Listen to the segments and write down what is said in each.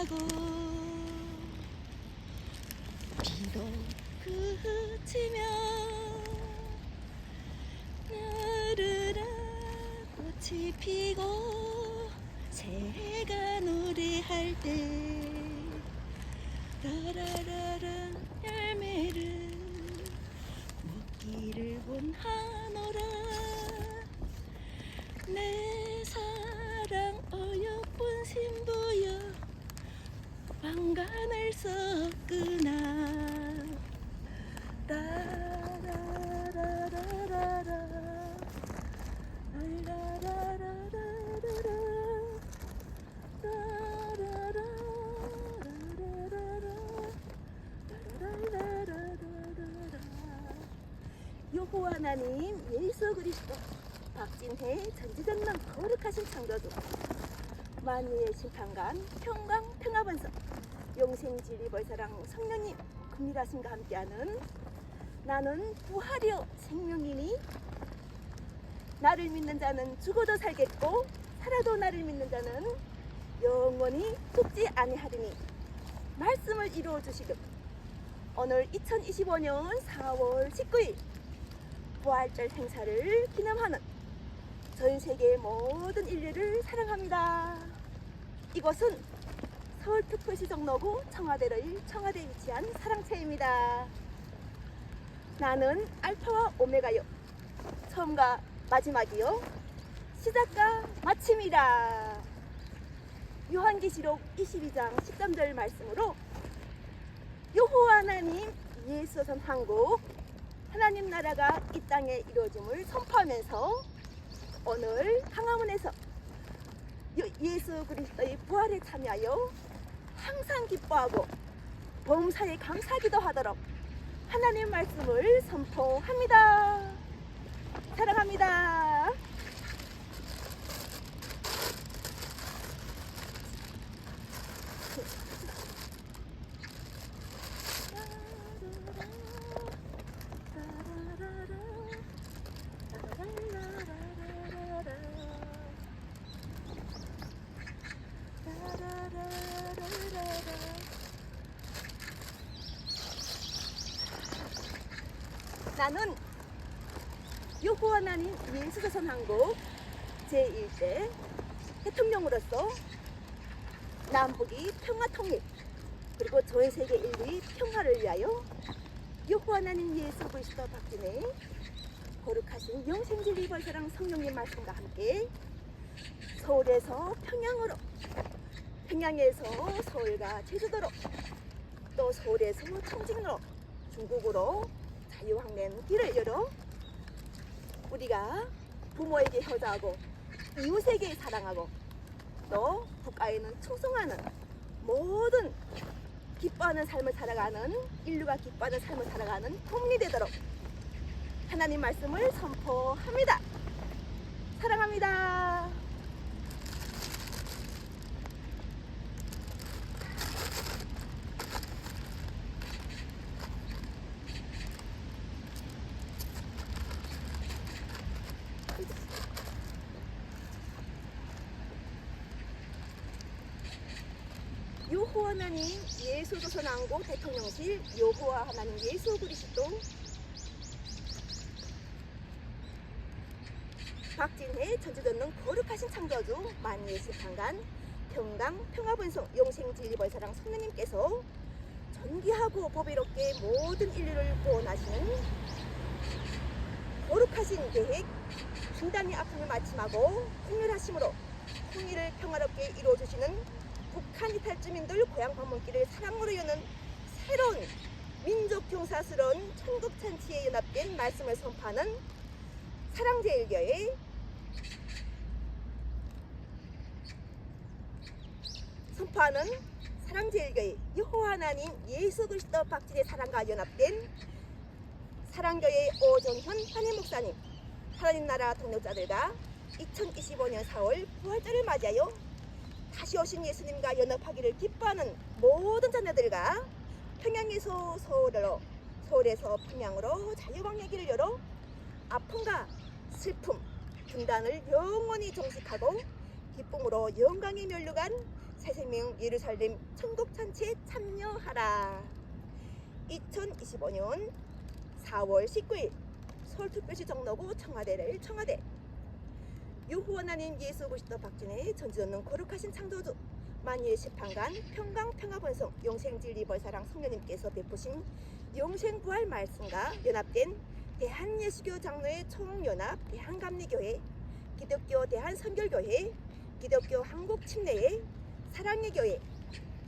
지나고 비도 그치며 나르라 꽃이 피고 새가 노래할 때 라라라라 열매를 먹기를 원하노라. 내 사랑 어여쁜 신부여 라라라라라라 여호와 하나님 예수 그리스도 박진혜 전지전능 거룩하신 창조주 만유의 심판관 평강 평화번성 용생진리 벌사랑 성령님 금일하심과 함께하는 나는 부활이요 생명이니 나를 믿는 자는 죽어도 살겠고 살아도 나를 믿는 자는 영원히 죽지 아니하리니 말씀을 이루어 주시듯 오늘 2025년 4월 19일 부활절 행사를 기념하는 전 세계 모든 인류를 사랑합니다. 이곳은 서울특별시 정로구 청와대를 청와대에 위치한 사랑채입니다. 나는 알파와 오메가요. 처음과 마지막이요. 시작과 마침이라. 요한계시록 22장 13절 말씀으로 여호와 하나님 예수선 한국 하나님 나라가 이 땅에 이루어짐을 선포하면서 오늘 요- 예수 그리스도의 부활에 참여하여 항상 기뻐하고 범사에 감사기도 하도록 하나님 말씀을 선포합니다. 사랑합니다. 나는 여호와 하나님 예수조선 한국 제1대 대통령으로서 남북이 평화 통일 그리고 전 세계 인류의 평화를 위하여 여호와 하나님 예수 그리스도 박진의 거룩하신 영생진리 벌사랑 성령님 말씀과 함께 서울에서 평양으로 평양에서 서울과 제주도로 또 서울에서 청진으로 중국으로 자유항면 길을 열어 우리가 부모에게 효자하고 이웃에게 사랑하고 또 국가에는 충성하는 모든 기뻐하는 삶을 살아가는 인류가 기뻐하는 삶을 살아가는 국민이 되도록 하나님 말씀을 선포합니다. 사랑합니다. 여호와 하나님 예수 조선 왕국 대통령실 여호와 하나님 예수 그리스도. 박진혜 전지전능 거룩하신 창조주 만유의 심판관 평강 평화분성 용생진리벌사랑 성령님께서 존귀하고 보배롭게 모든 인류를 구원하시는 거룩하신 계획 중단의 아픔을 마침하고 통일하심으로 통일을 평화롭게 이루어주시는 북한 이탈주민들 고향 방문길을 사랑으로 여는 새로운 민족 경사스러운 천국 잔치에 연합된 말씀을 선포하는 사랑제일교회 선포하는 사랑제일교회 여호와 하나님 예수 그리스도 박진의 사랑과 연합된 사랑교회 오정현 한임 목사님 하나님 나라 동역자들과 2025년 4월 부활절을 맞이하여 다시 오신 예수님과 연합하기를 기뻐하는 모든 자녀들과 평양에서 서울로 서울에서 평양으로 자유광야길을 열어 아픔과 슬픔, 분단을 영원히 종식하고 기쁨으로 영광의 멸류관 새생명 예루살렘 천국 잔치에 참여하라. 2025년 4월 19일 서울특별시 정로구 청와대를 청와대 유후 하나님 예수 그리스도 박진의 전지없는 거룩하신 창조주 만유의 심판관 평강 평화번성 용생진리 벌 사랑 성령님께서 베푸신 용생부활 말씀과 연합된 대한예수교 장로회 총연합 대한감리교회 기독교 대한선결교회 기독교 한국침례회 사랑의 교회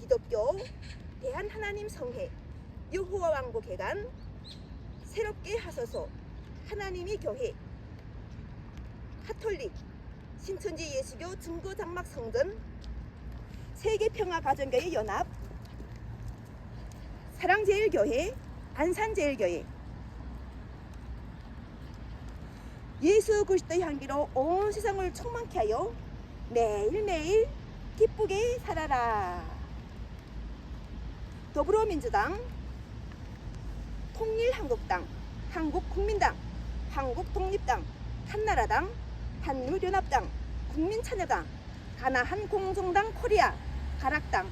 기독교 대한하나님 성회 유호와 왕국 회관 새롭게 하소서 하나님이 교회 카톨릭 신천지 예수교 중고장막 성전 세계 평화 가정교회 연합 사랑제일교회 안산제일교회. 예수 그리스도의 향기로 온 세상을 충만케 하여 매일매일 기쁘게 살아라. 더불어민주당 통일한국당 한국국민당 한국독립당 한나라당 한누연합당 국민참여당 가나한 공정당 코리아 가락당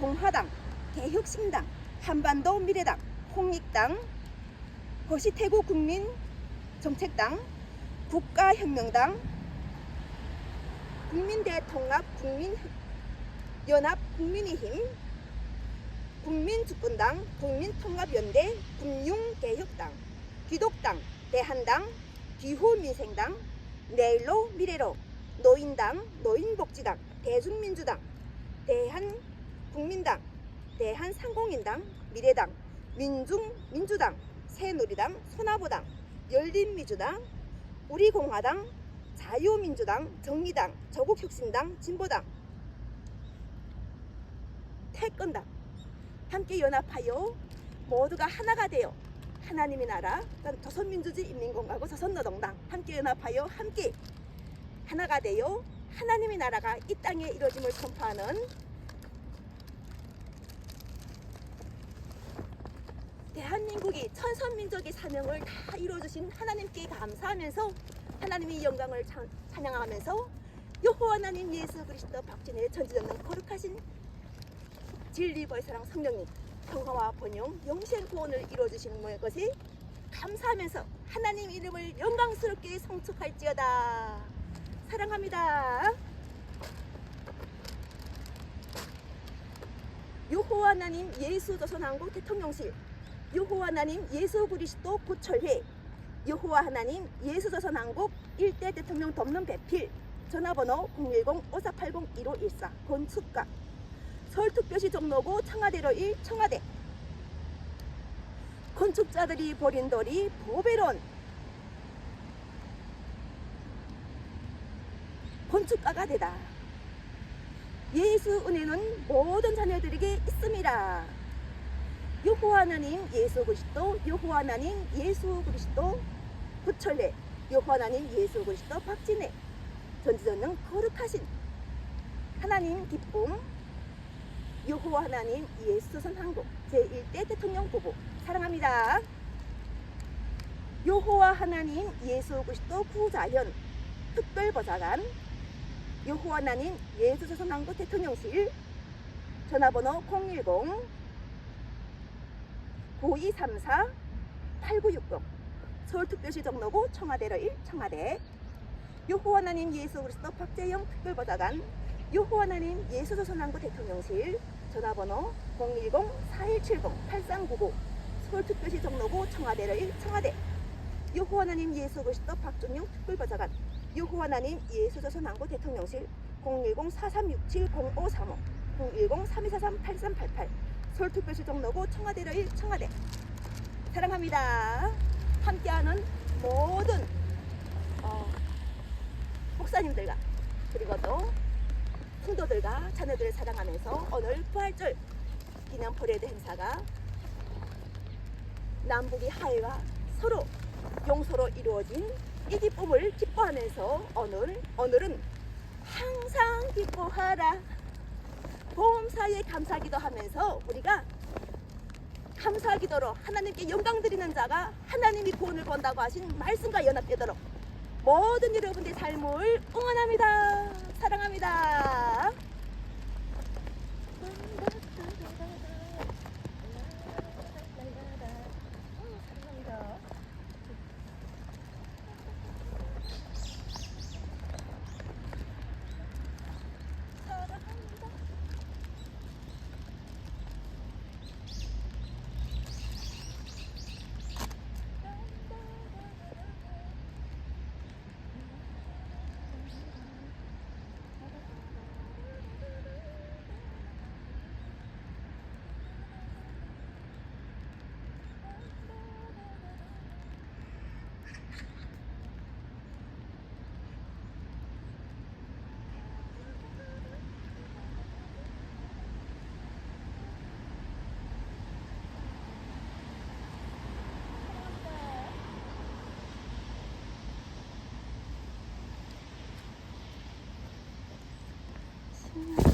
공화당 개혁신당 한반도 미래당 홍익당 거시태구 국민 정책당 국가혁명당 국민대통합 국민연합 국민의힘 국민주권당 국민통합연대 금융개혁당 기독당 대한당 기후민생당 내일로 미래로 노인당 노인복지당 대중민주당 대한국민당 대한상공인당 미래당 민중민주당 새누리당 소나보당 열린민주당 우리공화당 자유민주당 정의당 저국혁신당 진보당. 태권당. 함께 연합하여 모두가 하나가 되어 하나님의 나라 그다음 조선민주주의 인민공화국 조선노동당. 함께 연합하여 함께 하나가 되어 하나님의 나라가 이 땅에 이루어짐을 선포하는 대한민국이 천선민족의 사명을 다 이루어주신 하나님께 감사하면서 하나님의 영광을 찬- 찬양하면서 여호와 하나님 예수 그리스도 박진의 전지전능 거룩하신 진리 벌사랑 성령님 평화와 번영 영생 구원을 이루어주시는 것이 감사하면서 하나님 이름을 영광스럽게 성축할지어다. 사랑합니다. 여호와 하나님 예수 조선한국 대통령실 여호와 하나님 예수 그리스도 구철회 여호와 하나님 예수 조선한국 일대 대통령 덮는 배필 전화번호 010-5480-1514 건축가 서울특별시 종로구 청와대로 1 청와대. 건축자들이 버린 돌이 보배론. 건축가가 되다. 예수 은혜는 모든 자녀들에게 있습니다. 여호와 하나님 예수 그리스도 여호와 하나님 예수 그리스도 부철례 여호와 하나님 예수 그리스도 박진애 전지전능 거룩하신 하나님 기쁨 여호와 하나님 예수선 한국 제1대 대통령 부부 사랑합니다. 여호와 하나님 예수 그리스도 구자연 특별보좌관. 여호와 하나님 예수선 한국 대통령실. 전화번호 010 9234 8960 서울특별시 정로구 청와대로 1 청와대. 여호와 하나님 예수 그리스도 박재영 특별보좌관. 여호와 하나님 예수조선왕국 대통령실 전화번호 010-4170-8399 서울특별시 정로구 청와대로 1 청와대. 여호와 하나님 예수 그리스도 박준영 특별보좌관. 여호와 하나님 예수조선 왕국 대통령실 010-4367-0535 010-3243-8388 서울특별시 정로구 청와대로 1 청와대. 사랑합니다. 함께하는 모든 어, 목사님들과 그리고 또 성도들과 자녀들을 사랑하면서 오늘 부활절 기념 퍼레이드 행사가 남북이 하해와 서로 용서로 이루어진 이 기쁨을 기뻐하면서 오늘 오늘은 항상 기뻐하라 보험사에 감사기도 하면서 우리가 감사기도로 하나님께 영광 드리는 자가 하나님이 구원을 본다고 하신 말씀과 연합되도록 모든 여러분들의 삶을 응원합니다. 사랑합니다. 음.